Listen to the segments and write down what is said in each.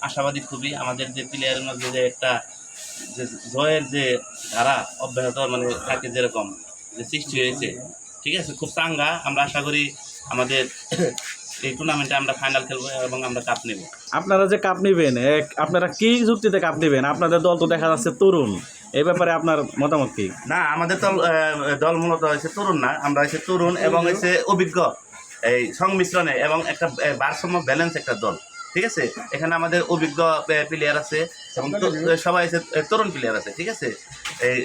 আশাবাদী খুবই। আমাদের যে প্লেয়ারের মধ্যে যে একটা যে জয়ের যে ধারা অব্যাহত মানে থাকে যেরকম যে সৃষ্টি হয়েছে ঠিক আছে? খুব চাঙ্গা। আমরা আশা করি আমাদের এই টুর্নামেন্টে আমরা ফাইনাল খেলব এবং আমরা কাপ নেব। আপনারা যে কাপ নেবেন এক- আপনারা কি যুক্তিতে কাপ নেবেন? আপনাদের দল তো দেখা যাচ্ছে তরুণ। এই ব্যাপারে আপনার মতামত কি? না আমাদের দল দল মূলত হয়েছে তরুণ না। আমরা হচ্ছে তরুণ এবং হচ্ছে অভিজ্ঞ এই সংমিশ্রণে এবং একটা ভারসাম্য ব্যালেন্স একটা দল। ঠিক আছে? এখানে আমাদের অভিজ্ঞ প্লেয়ার আছে, এবং সবাই আছে তরুণ প্লেয়ার আছে, ঠিক আছে?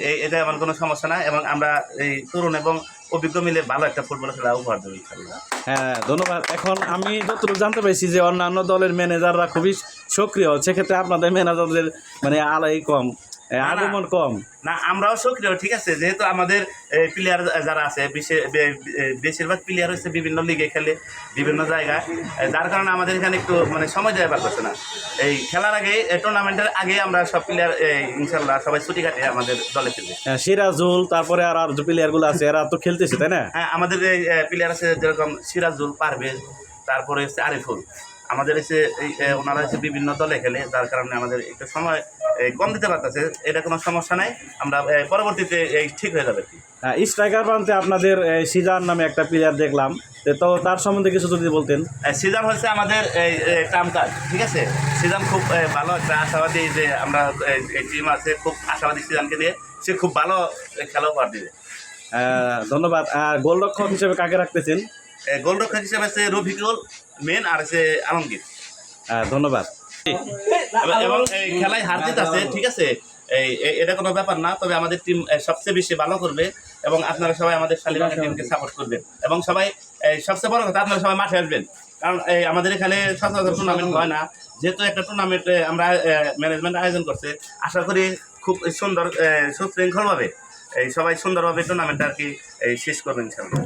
এই এটা আমার কোনো সমস্যা না, এবং আমরা এই তরুণ এবং অভিজ্ঞ মিলে ভালো একটা ফুটবল খেলা উপহার দেবো হ্যাঁ ধন্যবাদ। এখন আমি যতটুকু জানতে পেরেছি যে অন্যান্য দলের ম্যানেজাররা খুবই সক্রিয়, সেক্ষেত্রে আপনাদের ম্যানেজারদের মানে আলাই কম। আগমন কম। না আমরাও সক্রিয় ঠিক আছে? যেহেতু আমাদের প্লেয়ার যারা আছে বেশিরভাগ প্লেয়ার হচ্ছে বিভিন্ন লিগে খেলে বিভিন্ন জায়গায়। যার কারণে আমাদের এখানে একটু মানে সময় দেওয়া পারতেছে না। এই খেলার আগে টুর্নামেন্টের আগে আমরা সব প্লেয়ার ইনশাল্লাহ সবাই ছুটি কাটে আমাদের দলে হ্যাঁ, সিরাজুল তারপরে আর আর যে প্লেয়ারগুলো আছে এরা তো খেলতেছে তাই না? হ্যাঁ আমাদের এই প্লেয়ার আছে যেরকম সিরাজুল পারভেজ তারপরে হচ্ছে আরিফুল। আমাদের হচ্ছে ওনারা হচ্ছে বিভিন্ন দলে খেলে যার কারণে আমাদের একটু সময় কম দিতে পারতেছে এটা কোনো সমস্যা নাই। আমরা পরবর্তীতে এই ঠিক হয়ে যাবে হ্যাঁ, স্ট্রাইকার প্রান্তে আপনাদের এ, সিজান নামে একটা প্লেয়ার দেখলাম। তো তার সম্বন্ধে কিছু যদি বলতেন। সিজন হচ্ছে আমাদের এই কাম কাজ ঠিক আছে? সিজন খুব ভালো একটা আশাবাদী যে আমরা এই- টিম আছে খুব আশাবাদী সিজানকে দিয়ে সে খুব ভালো খেলা উপহার দিবে ধন্যবাদ। আর গোলরক্ষক হিসেবে কাকে রাখতেছেন? গোলরক্ষক হিসেবে আছে রফিকুল মেন আর আছে আলমগীর। ধন্যবাদ। এবং- খেলায় হার জিত আছে ঠিক আছে? এই এটা কোনো ব্যাপার না তবে আমাদের টিম সবচেয়ে বেশি ভালো করবে এবং আপনারা সবাই আমাদের শালিমানের টিমকে সাপোর্ট করবেন। এবং সবাই সবচেয়ে বড় কথা আপনারা সবাই মাঠে আসবেন। কারণ এই আমাদের এখানে সচরাচর টুর্নামেন্ট হয় না। যেহেতু একটা টুর্নামেন্ট আমরা ম্যানেজমেন্ট আয়োজন করছে আশা করি খুব সুন্দর সুশৃঙ্খলভাবে এই সবাই সুন্দরভাবে টুর্নামেন্ট আর কি এই শেষ করবেন ইনশাআল্লাহ।